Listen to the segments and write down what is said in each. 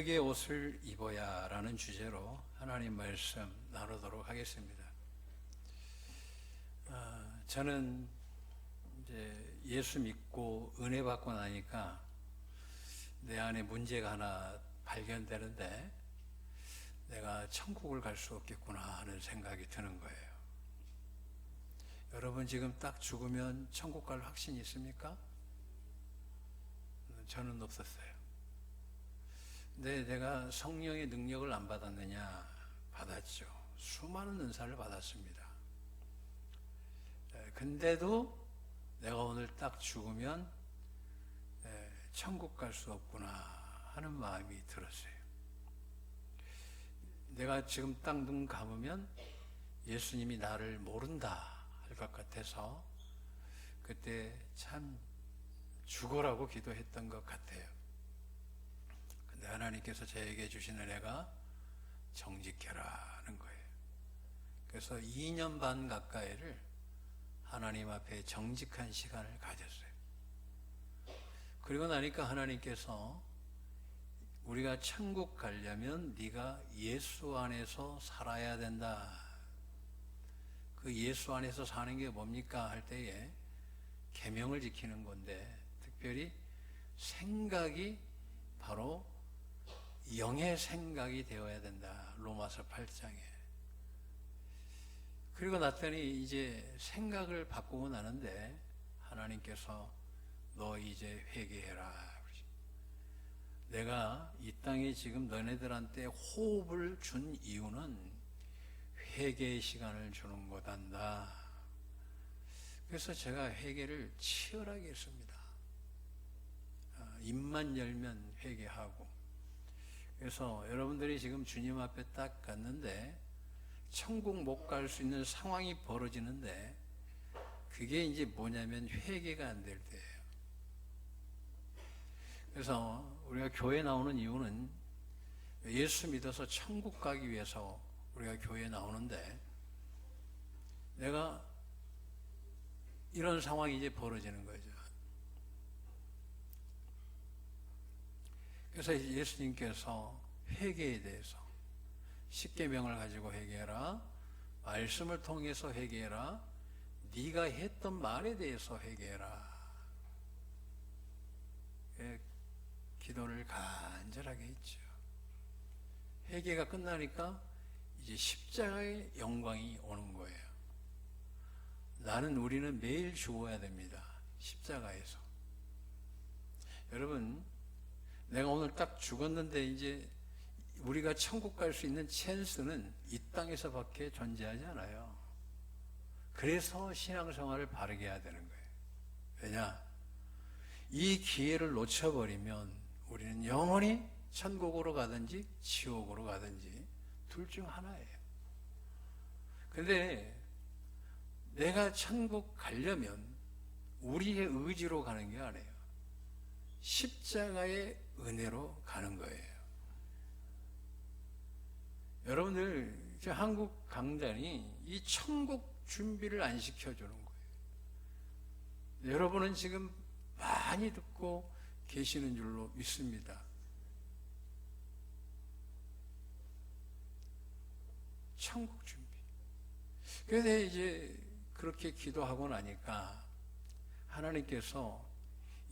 능력의 옷을 입어야 라는 주제로 하나님 말씀 나누도록 하겠습니다. 아, 저는 이제 예수 믿고 은혜 받고 나니까 내 안에 문제가 하나 발견되는데 내가 천국을 갈 수 없겠구나 하는 생각이 드는 거예요. 여러분 지금 딱 죽으면 천국 갈 확신이 있습니까? 저는 없었어요. 근데 내가 성령의 능력을 안 받았느냐? 받았죠. 수많은 은사를 받았습니다. 에, 근데도 내가 오늘 딱 죽으면 에, 천국 갈 수 없구나 하는 마음이 들었어요. 내가 지금 딱눈 감으면 예수님이 나를 모른다 할 것 같아서 그때 참 죽어라고 기도했던 것 같아요. 근데 하나님께서 저에게 주신 은혜가 정직해라는 거예요. 그래서 2년 반 가까이를 하나님 앞에 정직한 시간을 가졌어요. 그리고 나니까 하나님께서 우리가 천국 가려면 네가 예수 안에서 살아야 된다. 그 예수 안에서 사는 게 뭡니까 할 때에 계명을 지키는 건데 특별히 생각이 바로 영의 생각이 되어야 된다. 로마서 8장에. 그리고 났더니 이제 생각을 바꾸고 나는데 하나님께서 너 이제 회개해라. 내가 이 땅에 지금 너네들한테 호흡을 준 이유는 회개의 시간을 주는 거단다. 그래서 제가 회개를 치열하게 했습니다. 아, 입만 열면 회개하고. 그래서 여러분들이 지금 주님 앞에 딱 갔는데 천국 못 갈 수 있는 상황이 벌어지는데 그게 이제 뭐냐면 회개가 안 될 때예요. 그래서 우리가 교회 나오는 이유는 예수 믿어서 천국 가기 위해서 우리가 교회에 나오는데 내가 이런 상황이 이제 벌어지는 거죠. 그래서 예수님께서 회개에 대해서 십계명을 가지고 회개해라. 말씀을 통해서 회개해라. 네가 했던 말에 대해서 회개해라. 예, 기도를 간절하게 했죠. 회개가 끝나니까 이제 십자가의 영광이 오는 거예요. 나는 우리는 매일 죽어야 됩니다. 십자가에서. 여러분, 내가 오늘 딱 죽었는데 이제 우리가 천국 갈 수 있는 찬스는 이 땅에서밖에 존재하지 않아요. 그래서 신앙생활을 바르게 해야 되는 거예요. 왜냐? 이 기회를 놓쳐버리면 우리는 영원히 천국으로 가든지 지옥으로 가든지 둘 중 하나예요. 근데 내가 천국 가려면 우리의 의지로 가는 게 아니에요. 십자가의 은혜로 가는 거예요. 여러분들, 한국 강단이 이 천국 준비를 안 시켜주는 거예요. 여러분은 지금 많이 듣고 계시는 줄로 믿습니다. 천국 준비. 그래서 이제 그렇게 기도하고 나니까 하나님께서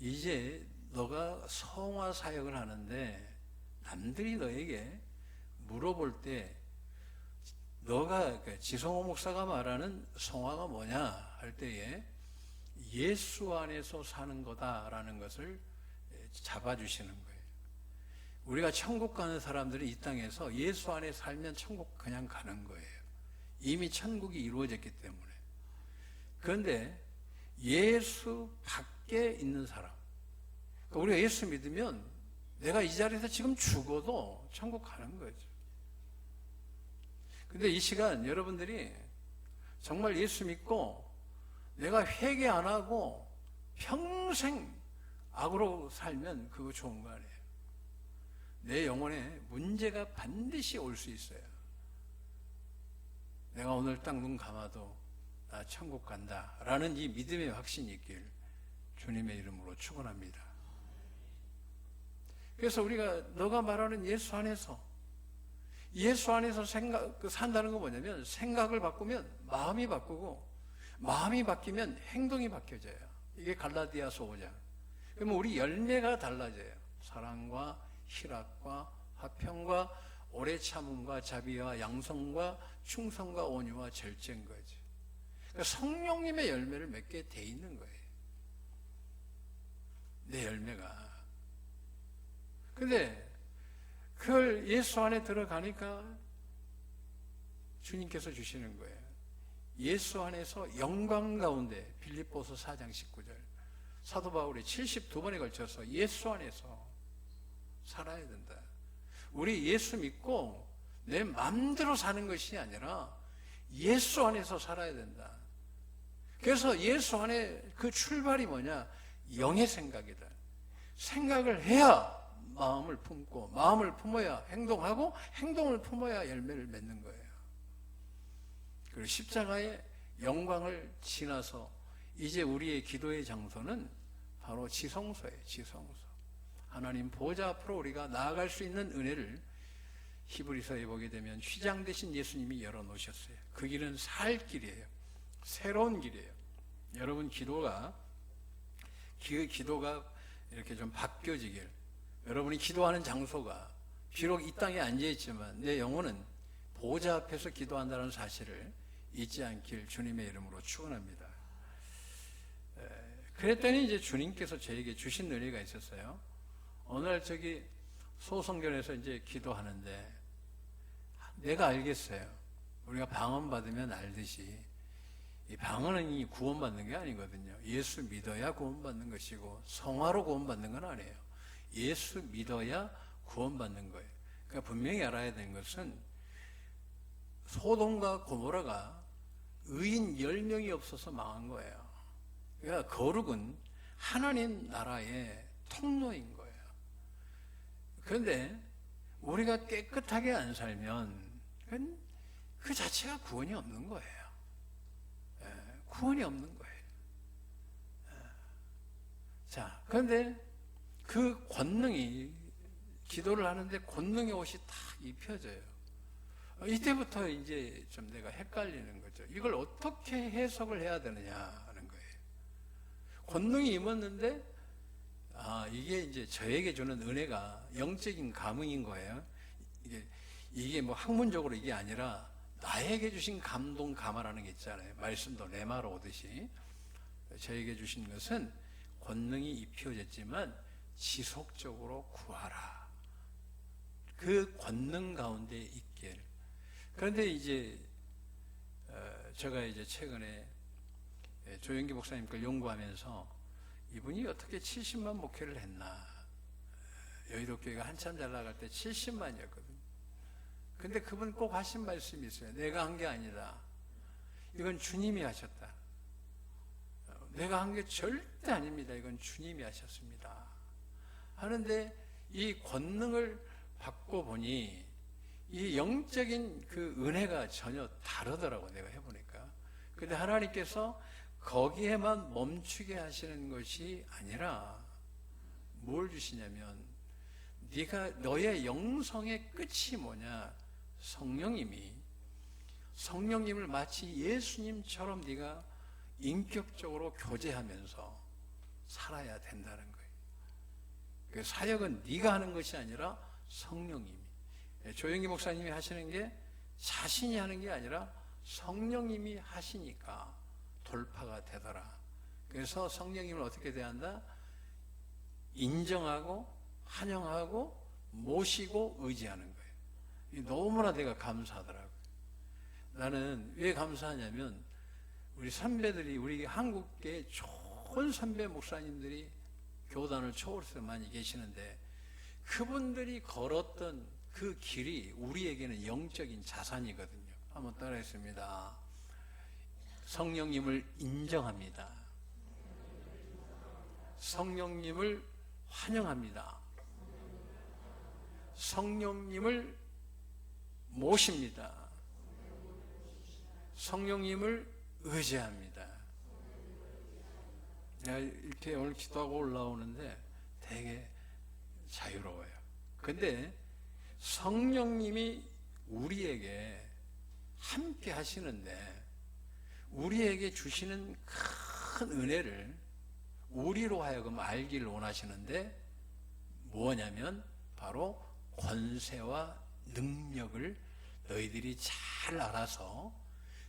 이제 너가 성화 사역을 하는데 남들이 너에게 물어볼 때 너가 그 지성호 목사가 말하는 성화가 뭐냐 할 때에 예수 안에서 사는 거다라는 것을 잡아주시는 거예요. 우리가 천국 가는 사람들이 이 땅에서 예수 안에 살면 천국 그냥 가는 거예요. 이미 천국이 이루어졌기 때문에. 그런데 예수 밖에 있는 사람, 그러니까 우리가 예수 믿으면 내가 이 자리에서 지금 죽어도 천국 가는 거죠. 근데 이 시간 여러분들이 정말 예수 믿고 내가 회개 안 하고 평생 악으로 살면 그거 좋은 거 아니에요. 내 영혼에 문제가 반드시 올 수 있어요. 내가 오늘 딱 눈 감아도 나 천국 간다. 라는 이 믿음의 확신이 있길 주님의 이름으로 축원합니다. 그래서 우리가 너가 말하는 예수 안에서 예수 안에서 생각 그 산다는 건 뭐냐면 생각을 바꾸면 마음이 바꾸고 마음이 바뀌면 행동이 바뀌어져요. 이게 갈라디아서 5장. 그러면 우리 열매가 달라져요. 사랑과 희락과 화평과 오래 참음과 자비와 양성과 충성과 온유와 절제인 거지. 그러니까 성령님의 열매를 맺게 돼 있는 거예요. 내 열매가. 근데 그걸 예수 안에 들어가니까 주님께서 주시는 거예요. 예수 안에서 영광 가운데 빌립보서 4장 19절 사도 바울이 72번에 걸쳐서 예수 안에서 살아야 된다. 우리 예수 믿고 내 맘대로 사는 것이 아니라 예수 안에서 살아야 된다. 그래서 예수 안에 그 출발이 뭐냐? 영의 생각이다. 생각을 해야 마음을 품고 마음을 품어야 행동하고 행동을 품어야 열매를 맺는 거예요. 그리고 십자가의 영광을 지나서 이제 우리의 기도의 장소는 바로 지성소예요. 지성소. 하나님 보좌 앞으로 우리가 나아갈 수 있는 은혜를 히브리서에 보게 되면 휘장 대신 예수님이 열어 놓으셨어요. 그 길은 살 길이에요. 새로운 길이에요. 여러분 기도가 기, 기도가 이렇게 좀 바뀌어지길 여러분이 기도하는 장소가 비록 이 땅에 앉아 있지만 내 영혼은 보좌 앞에서 기도한다는 사실을 잊지 않길 주님의 이름으로 축원합니다. 그랬더니 이제 주님께서 저에게 주신 은혜가 있었어요. 어느 날 저기 소성전에서 이제 기도하는데 내가 알겠어요. 우리가 방언 받으면 알듯이 이 방언은 이 구원받는 게 아니거든요. 예수 믿어야 구원받는 것이고 성화로 구원받는 건 아니에요. 예수 믿어야 구원받는 거예요. 그러니까 분명히 알아야 되는 것은 소돔과 고모라가 의인 10명이 없어서 망한 거예요. 그러니까 거룩은 하나님 나라의 통로인 거예요. 그런데 우리가 깨끗하게 안 살면 그 자체가 구원이 없는 거예요. 예, 구원이 없는 거예요. 예. 자, 그런데 그 권능이 기도를 하는데 권능의 옷이 탁 입혀져요. 이때부터 이제 좀 내가 헷갈리는 거죠. 이걸 어떻게 해석을 해야 되느냐 하는 거예요. 권능이 임었는데 아 이게 이제 저에게 주는 은혜가 영적인 감흥인 거예요. 이게 이게 뭐 학문적으로 이게 아니라 나에게 주신 감동 감화라는 게 있잖아요. 말씀도 레마로 오듯이 저에게 주신 것은 권능이 입혀졌지만 지속적으로 구하라. 그 권능 가운데 있길. 그런데 이제 어, 제가 이제 최근에 조영기 목사님 걸 연구하면서 이분이 어떻게 70만 목회를 했나. 여의도 교회가 한참 잘 나갈 때 70만이었거든요. 근데 그분 꼭 하신 말씀이 있어요. 내가 한 게 아니다. 이건 주님이 하셨다. 내가 한 게 절대 아닙니다. 이건 주님이 하셨습니다. 하는데 이 권능을 받고 보니 이 영적인 그 은혜가 전혀 다르더라고 내가 해보니까. 근데 하나님께서 거기에만 멈추게 하시는 것이 아니라 뭘 주시냐면 네가 너의 영성의 끝이 뭐냐? 성령님이 성령님을 마치 예수님처럼 네가 인격적으로 교제하면서 살아야 된다는. 그 사역은 네가 하는 것이 아니라 성령님이. 예, 조영기 목사님이 하시는 게 자신이 하는 게 아니라 성령님이 하시니까 돌파가 되더라. 그래서 성령님을 어떻게 대한다? 인정하고 환영하고 모시고 의지하는 거예요. 너무나 내가 감사하더라고요. 나는 왜 감사하냐면 우리 선배들이 우리 한국계 좋은 선배 목사님들이 교단을 초월해서 많이 계시는데 그분들이 걸었던 그 길이 우리에게는 영적인 자산이거든요. 한번 따라했습니다. 성령님을 인정합니다. 성령님을 환영합니다. 성령님을 모십니다. 성령님을 의지합니다. 이렇게 오늘 기도하고 올라오는데 되게 자유로워요. 근데 성령님이 우리에게 함께 하시는데 우리에게 주시는 큰 은혜를 우리로 하여금 알기를 원하시는데 뭐냐면 바로 권세와 능력을 너희들이 잘 알아서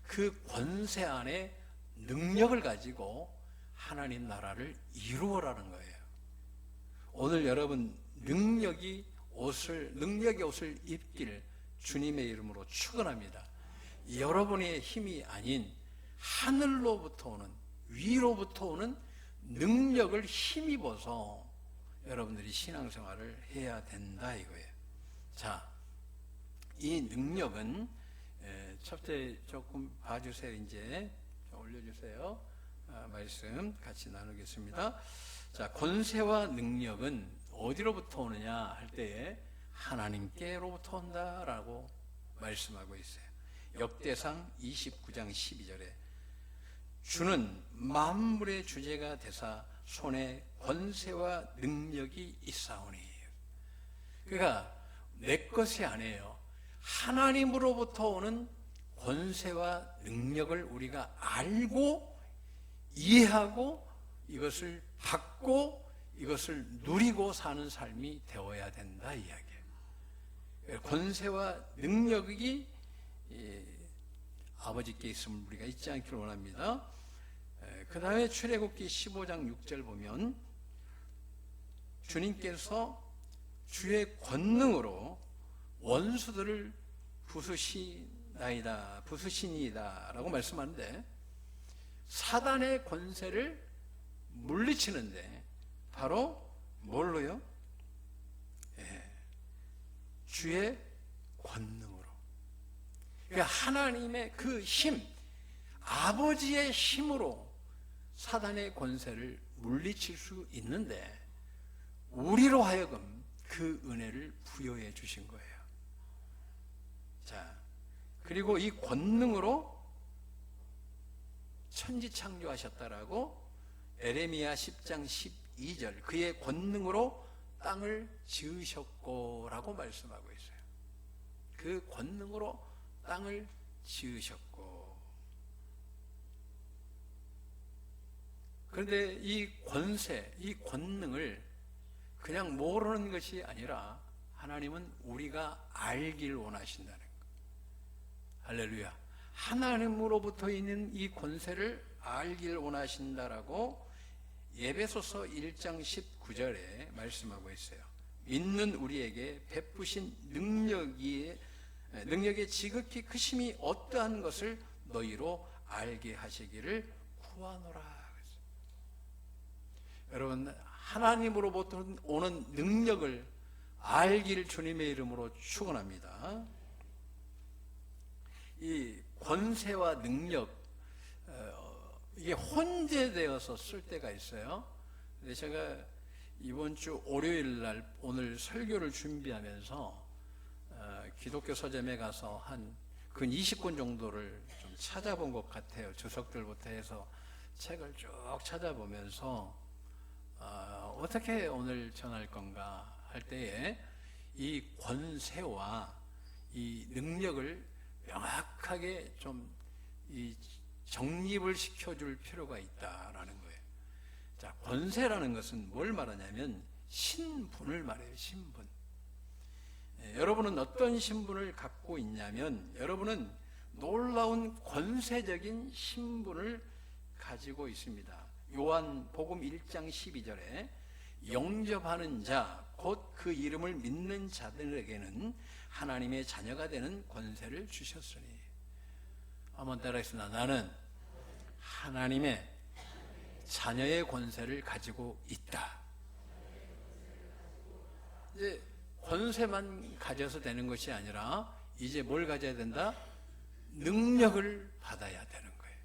그 권세 안에 능력을 가지고 하나님 나라를 이루어라는 거예요. 오늘 여러분 능력이 옷을 능력의 옷을 입기를 주님의 이름으로 축원합니다. 여러분의 힘이 아닌 하늘로부터 오는 위로부터 오는 능력을 힘입어서 여러분들이 신앙생활을 해야 된다 이거예요. 자, 이 능력은 에, 첫째 조금 봐주세요. 이제 좀 올려주세요. 아, 말씀 같이 나누겠습니다. 자, 권세와 능력은 어디로부터 오느냐 할 때에 하나님께로부터 온다라고 말씀하고 있어요. 역대상 29장 12절에 주는 만물의 주제가 되사 손에 권세와 능력이 있사오니 그러니까 내 것이 아니에요. 하나님으로부터 오는 권세와 능력을 우리가 알고 이해하고 이것을 받고 이것을 누리고 사는 삶이 되어야 된다 이야기예요. 권세와 능력이 아버지께 있음을 우리가 잊지 않기를 원합니다. 그 다음에 출애굽기 15장 6절 보면 주님께서 주의 권능으로 원수들을 부수시나이다, 부수시니이다라고 말씀하는데 사단의 권세를 물리치는데 바로 뭘로요? 예, 주의 권능으로. 그러니까 하나님의 그 힘, 아버지의 힘으로 사단의 권세를 물리칠 수 있는데 우리로 하여금 그 은혜를 부여해 주신 거예요. 자, 그리고 이 권능으로 천지 창조하셨다라고 에레미야 10장 12절 그의 권능으로 땅을 지으셨고라고 말씀하고 있어요. 그 권능으로 땅을 지으셨고 그런데 이 권세, 이 권능을 그냥 모르는 것이 아니라 하나님은 우리가 알길 원하신다는 거. 할렐루야. 하나님으로부터 있는 이 권세를 알길 원하신다라고 예배소서 1장 19절에 말씀하고 있어요. 믿는 우리에게 베푸신 능력이 능력의 지극히 크심이 어떠한 것을 너희로 알게 하시기를 구하노라. 여러분 하나님으로부터 오는 능력을 알기를 주님의 이름으로 축원합니다. 이 권세와 능력 어, 이게 혼재되어서 쓸 때가 있어요. 제가 이번 주 월요일 날 오늘 설교를 준비하면서 어, 기독교 서점에 가서 한 근 20권 정도를 좀 찾아본 것 같아요. 주석들부터 해서 책을 쭉 찾아보면서 어, 떻게 오늘 전할 건가 할 때에 이 권세와 이 능력을 명확하게 좀 이 정립을 시켜줄 필요가 있다라는 거예요. 자, 권세라는 것은 뭘 말하냐면 신분을 말해요. 신분. 예, 여러분은 어떤 신분을 갖고 있냐면 여러분은 놀라운 권세적인 신분을 가지고 있습니다. 요한 복음 1장 12절에 영접하는 자, 곧 그 이름을 믿는 자들에게는 하나님의 자녀가 되는 권세를 주셨으니. 한번 따라하겠습니다. 나는 하나님의 자녀의 권세를 가지고 있다. 이제 권세만 가져서 되는 것이 아니라 이제 뭘 가져야 된다? 능력을 받아야 되는 거예요.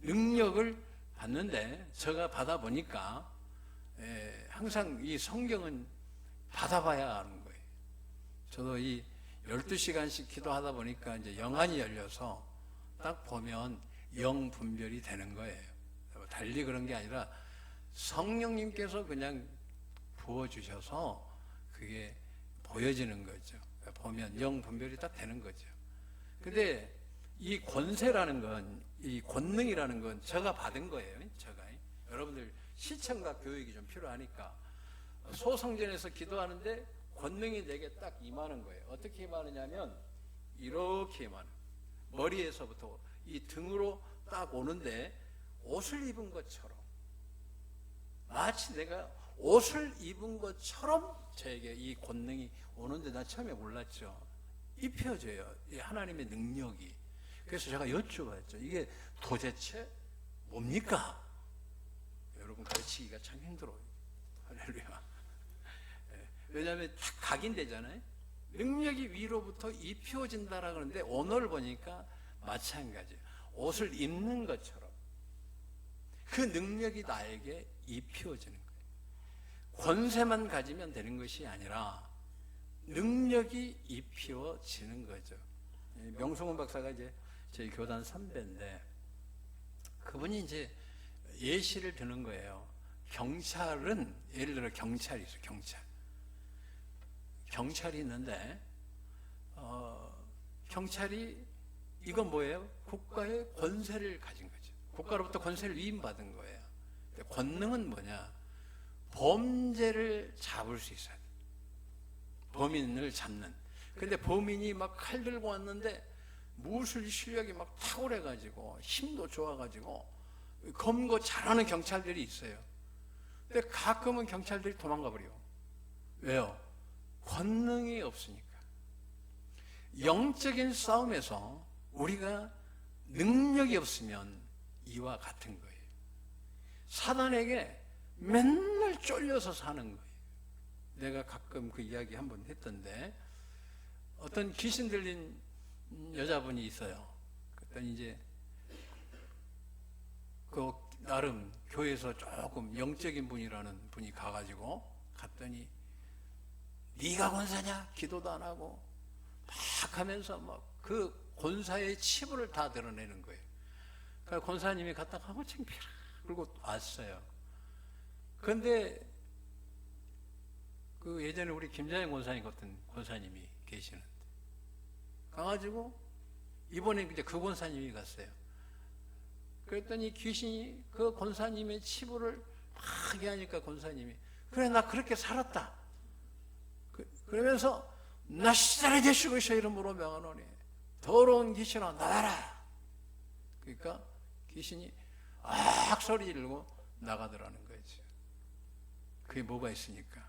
능력을 받는데 제가 받아 보니까 예, 항상 이 성경은 받아봐야 하는. 저도 이 12시간씩 기도하다 보니까 이제 영안이 열려서 딱 보면 영 분별이 되는 거예요. 달리 그런 게 아니라 성령님께서 그냥 부어주셔서 그게 보여지는 거죠. 보면 영 분별이 딱 되는 거죠. 근데 이 권세라는 건, 이 권능이라는 건 제가 받은 거예요. 제가. 여러분들 시청각 교육이 좀 필요하니까 소성전에서 기도하는데 권능이 내게 딱 임하는 거예요. 어떻게 임하느냐면 이렇게 임하는 머리에서부터 이 등으로 딱 오는데 옷을 입은 것처럼 마치 내가 옷을 입은 것처럼 저에게 이 권능이 오는데 나 처음에 몰랐죠. 입혀져요. 이 하나님의 능력이. 그래서 제가 여쭤봤죠. 이게 도대체 뭡니까? 여러분 가르치기가 참 힘들어요. 할렐루야. 예. 왜냐하면 딱 각인되잖아요. 능력이 위로부터 입혀진다라 그러는데 언어를 보니까 마찬가지. 옷을 입는 것처럼 그 능력이 나에게 입혀지는 거예요. 권세만 가지면 되는 것이 아니라 능력이 입혀지는 거죠. 명성훈 박사가 이제 저희 교단 선배인데 그분이 이제 예시를 드는 거예요. 경찰은 예를 들어 경찰이 있어 경찰. 경찰이 있는데 어, 경찰이 이건 뭐예요? 국가의 권세를 가진 거죠. 국가로부터 권세를 위임받은 거예요. 권능은 뭐냐? 범죄를 잡을 수 있어야 돼. 범인을 잡는. 근데 범인이 막 칼 들고 왔는데 무술 실력이 막 탁월해 가지고 힘도 좋아 가지고 검거 잘하는 경찰들이 있어요. 근데 가끔은 경찰들이 도망가 버려. 왜요? 권능이 없으니까. 영적인 싸움에서 우리가 능력이 없으면 이와 같은 거예요. 사단에게 맨날 쫄려서 사는 거예요. 내가 가끔 그 이야기 한 번 했던데 어떤 귀신 들린 여자분이 있어요. 그랬더니 이제 그 나름 교회에서 조금 영적인 분이라는 분이 가가지고 갔더니 네가 권사냐? 기도도 안 하고 막 하면서 막 그 권사의 치부를 다 드러내는 거예요. 그러니까 권사님이 갔다 가고 창피라 그리고 왔어요. 그런데 그 예전에 우리 김자영 권사님 같은 권사님이 계시는데 가가지고 이번에 이제 그 권사님이 갔어요. 그랬더니 귀신이 그 권사님의 치부를 막 하니까 권사님이 그래 나 그렇게 살았다. 그, 러면서 나시자를 되시고 있어 이름으로 명하노니 더러운 귀신아 나가라. 그러니까 귀신이 악 소리 지르고 나가더라는 거죠. 그게 뭐가 있으니까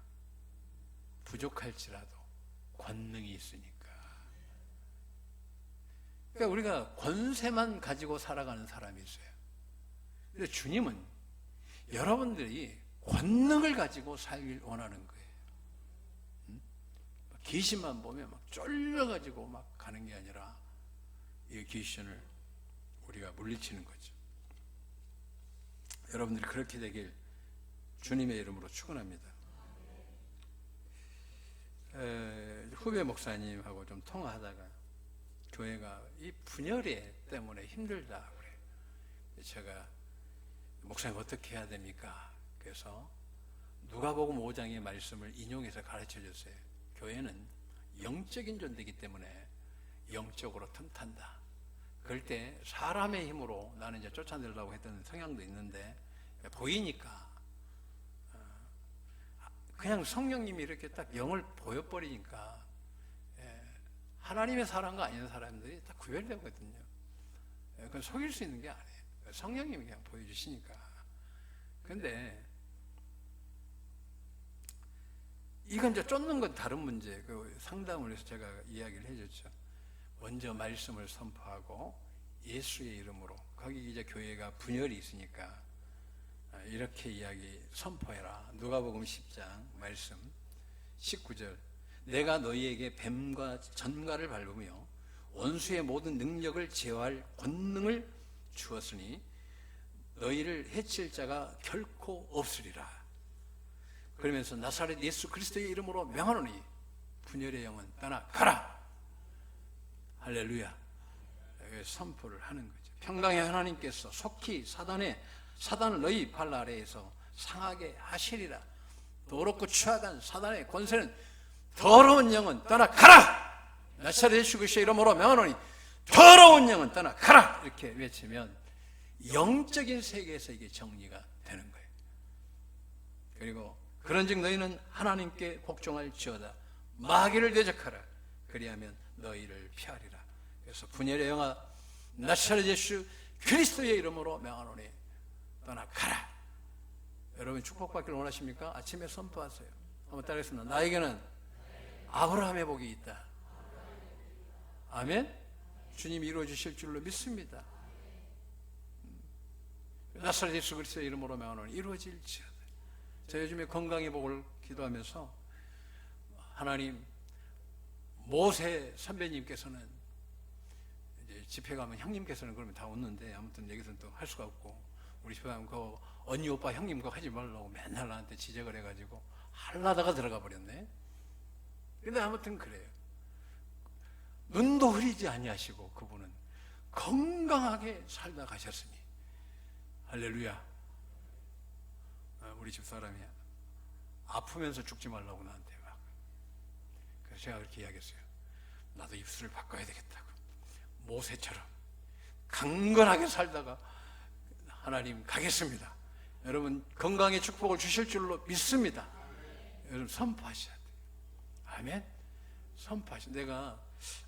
부족할지라도 권능이 있으니까. 그러니까 우리가 권세만 가지고 살아가는 사람이 있어요. 근데 주님은 여러분들이 권능을 가지고 살길 원하는 거예요. 귀신만 보면 막 쫄려가지고 막 가는 게 아니라 이 귀신을 우리가 물리치는 거죠. 여러분들이 그렇게 되길 주님의 이름으로 축원합니다. 후배 목사님하고 좀 통화하다가 교회가 이 분열에 때문에 힘들다 그래. 제가 목사님 어떻게 해야 됩니까? 그래서 누가복음 5장의 말씀을 인용해서 가르쳐 줬어요. 교회는 영적인 존재이기 때문에 영적으로 틈탄다. 그럴 때 사람의 힘으로 나는 이제 쫓아내려고 했던 성향도 있는데 보이니까 어, 그냥 성령님이 이렇게 딱 영을 보여버리니까 예, 하나님의 사람과 아닌 사람들이 다 구별되거든요. 예, 그건 속일 수 있는 게 아니에요. 성령님이 그냥 보여주시니까. 근데 이건 이제 쫓는 건 다른 문제. 그 상담을 해서 제가 이야기를 해줬죠. 먼저 말씀을 선포하고 예수의 이름으로 거기 이제 교회가 분열이 있으니까 아, 이렇게 이야기 선포해라. 누가복음 10장 말씀 19절 내가 너희에게 뱀과 전갈을 밟으며 원수의 모든 능력을 제어할 권능을 주었으니 너희를 해칠 자가 결코 없으리라. 그러면서 나사렛 예수 그리스도의 이름으로 명하노니 분열의 영은 떠나가라. 할렐루야. 선포를 하는 거죠. 평강의 하나님께서 속히 사단의 사단을 너희 발 아래에서 상하게 하시리라. 더럽고 추악한 사단의 권세는 더러운 영은 떠나 가라! 나사렛 예수 그리스도의 이름으로 명하노니 더러운 영은 떠나 가라! 이렇게 외치면 영적인 세계에서 이게 정리가 되는 거예요. 그리고 그런즉 너희는 하나님께 복종할지어다. 마귀를 대적하라. 그리하면 너희를 피하리라. 그래서 분열의 영아 나사렛 예수 그리스도의 이름으로 명하노니 떠나 가라. 여러분 축복받기를 원하십니까? 아침에 선포하세요. 한번 따라하겠습니다. 나에게는 아브라함의 복이 있다. 아멘. 주님 이루어 주실 줄로 믿습니다. 나사렛 예수 그리스도의 이름으로 명하노니 이루어질지어 다. 저 요즘에 건강의 복을 기도하면서 하나님 모세 선배님께서는 이제 집회 가면 형님께서는 그러면 다 웃는데 아무튼 여기서는 또 할 수가 없고 우리 집에 가면 그 언니 오빠 형님 그거 하지 말라고 맨날 나한테 지적을 해가지고 할라다가 들어가 버렸네. 근데 아무튼 그래요. 눈도 흐리지 아니하시고 그분은 건강하게 살다 가셨으니 할렐루야. 아, 우리 집 사람이 아프면서 죽지 말라고 나한테 막. 그래서 제가 그렇게 이야기했어요. 나도 입술을 바꿔야 되겠다고. 모세처럼 강건하게 살다가 하나님 가겠습니다. 여러분 건강의 축복을 주실 줄로 믿습니다. 여러분 선포하셔야 돼요. 아멘. 선포하시. 내가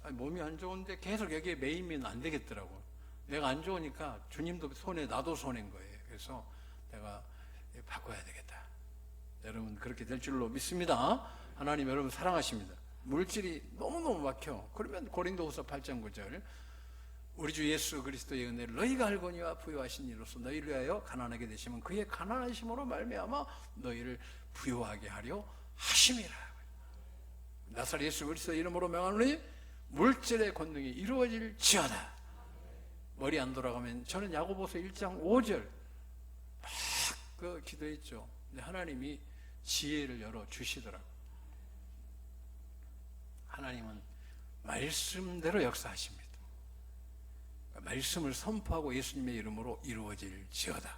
몸이 안 좋은데 계속 여기에 매이면 안 되겠더라고. 내가 안 좋으니까 주님도 손해, 나도 손해인 거예요. 그래서 내가 바꿔야 되겠다. 여러분 그렇게 될 줄로 믿습니다. 하나님 여러분 사랑하십니다. 물질이 너무너무 막혀. 그러면 고린도후서 8장 9절 우리 주 예수 그리스도의 은혜를 너희가 알거니와 부유하신 이로서 너희를 위하여 가난하게 되시면 그의 가난하심으로 말미암아 너희를 부유하게 하려 하심이라. 나사렛 예수 그리스도 이름으로 명하노니 물질의 권능이 이루어질지어다. 머리 안 돌아가면 저는 야고보서 1장 5절 막 그 기도했죠. 하나님이 지혜를 열어 주시더라고. 하나님은 말씀대로 역사하십니다. 말씀을 선포하고 예수님의 이름으로 이루어질지어다.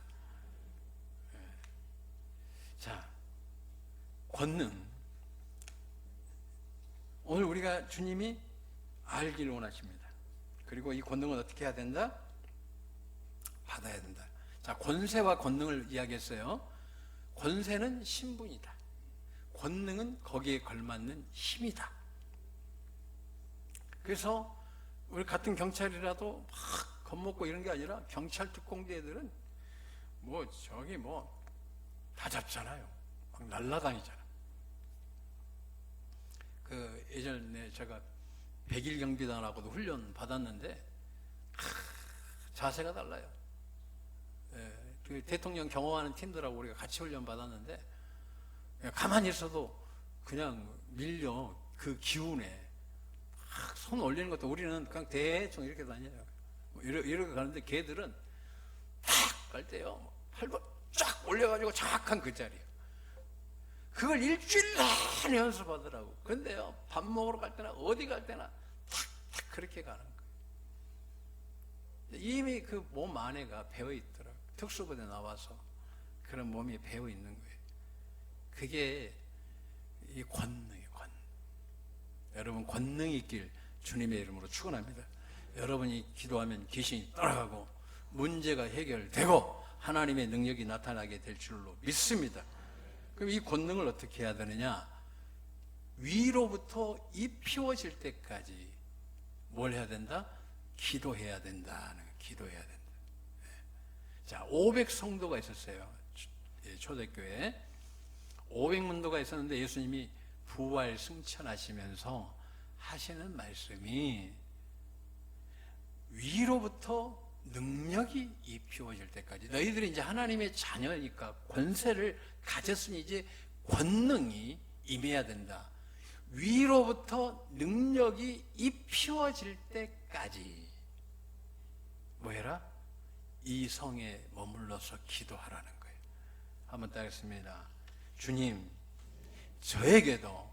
예. 자, 권능. 오늘 우리가 주님이 알기를 원하십니다. 그리고 이 권능은 어떻게 해야 된다? 받아야 된다. 자, 권세와 권능을 이야기했어요. 권세는 신분이다. 권능은 거기에 걸맞는 힘이다. 그래서 우리 같은 경찰이라도 막 겁먹고 이런 게 아니라 경찰 특공대 애들은 뭐 저기 뭐 다 잡잖아요. 막 날라다니잖아. 그 예전에 제가 백일 경비단하고도 훈련 받았는데 하, 자세가 달라요. 예, 그 대통령 경호하는 팀들하고 우리가 같이 훈련 받았는데 가만히 있어도 그냥 밀려 그 기운에 막 손 올리는 것도 우리는 그냥 대충 이렇게 다녀요. 뭐 이러, 이렇게 가는데 걔들은 탁 갈 때요. 뭐 팔고 쫙 올려가지고 정확한 그 자리에. 그걸 일주일 내내 연습하더라고. 근데요, 밥 먹으러 갈 때나 어디 갈 때나 탁 탁 그렇게 가는 거예요. 이미 그 몸 안에가 배어 있더라고. 특수부대 나와서 그런 몸이 배어 있는 거예요. 그게 이 권능이에요, 권. 여러분 권능이 있길 주님의 이름으로 축원합니다. 여러분이 기도하면 귀신이 떠나가고 문제가 해결되고 하나님의 능력이 나타나게 될 줄로 믿습니다. 그럼 이 권능을 어떻게 해야 되느냐? 위로부터 입히워질 때까지 뭘 해야 된다? 기도해야 거예요. 기도해야 된다. 예. 자, 500 성도가 있었어요. 초- 예, 초대교회. 500 문도가 있었는데 예수님이 부활 승천하시면서 하시는 말씀이 위로부터 능력이 입히워질 때까지 너희들이 이제 하나님의 자녀니까 권세를 가졌으니 이제 권능이 임해야 된다. 위로부터 능력이 입히워질 때까지 뭐 해라? 이 성에 머물러서 기도하라는 거예요. 한번 따겠습니다. 주님, 저에게도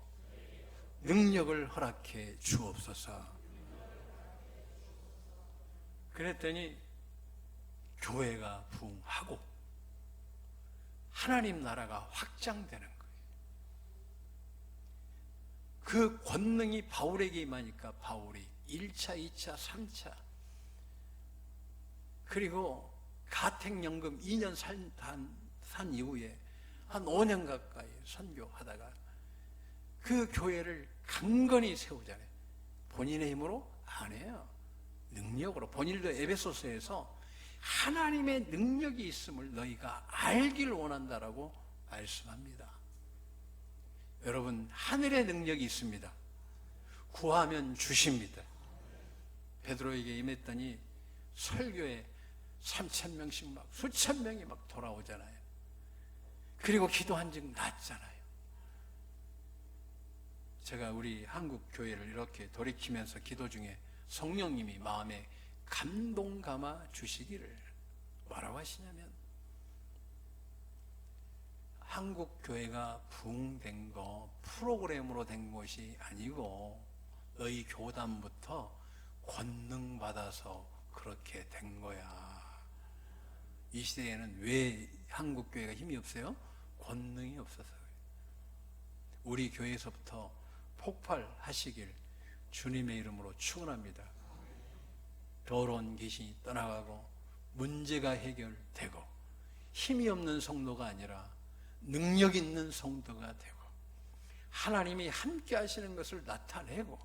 능력을 허락해 주옵소서. 그랬더니 교회가 부흥하고 하나님 나라가 확장되는 거예요. 그 권능이 바울에게 임하니까 바울이 1차, 2차, 3차 그리고 가택연금 2년 산, 산, 산 이후에 한 5년 가까이 선교하다가 그 교회를 강건히 세우잖아요. 본인의 힘으로 안 해요. 능력으로. 본인도 에베소서에서 하나님의 능력이 있음을 너희가 알기를 원한다라고 말씀합니다. 여러분, 하늘의 능력이 있습니다. 구하면 주십니다. 베드로에게 임했더니 설교에 3천 명씩 막 수천 명이 막 돌아오잖아요. 그리고 기도한 적 났잖아요. 제가 우리 한국 교회를 이렇게 돌이키면서 기도 중에 성령님이 마음에 감동 감아 주시기를 뭐라고 하시냐면 한국 교회가 부흥된 거 프로그램으로 된 것이 아니고 너희 교단부터 권능 받아서 그렇게 된 거야. 이 시대에는 왜 한국 교회가 힘이 없어요? 권능이 없어서. 우리 교회에서부터 폭발하시길 주님의 이름으로 축원합니다. 더러운 귀신이 떠나가고 문제가 해결되고 힘이 없는 성도가 아니라 능력 있는 성도가 되고 하나님이 함께 하시는 것을 나타내고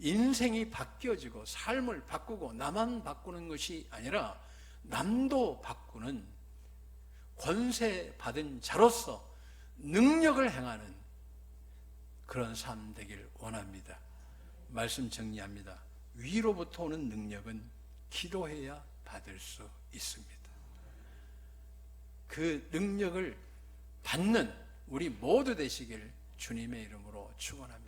인생이 바뀌어지고 삶을 바꾸고 나만 바꾸는 것이 아니라 남도 바꾸는 권세 받은 자로서 능력을 행하는 그런 삶 되길 원합니다. 말씀 정리합니다. 위로부터 오는 능력은 기도해야 받을 수 있습니다. 그 능력을 받는 우리 모두 되시길 주님의 이름으로 축원합니다.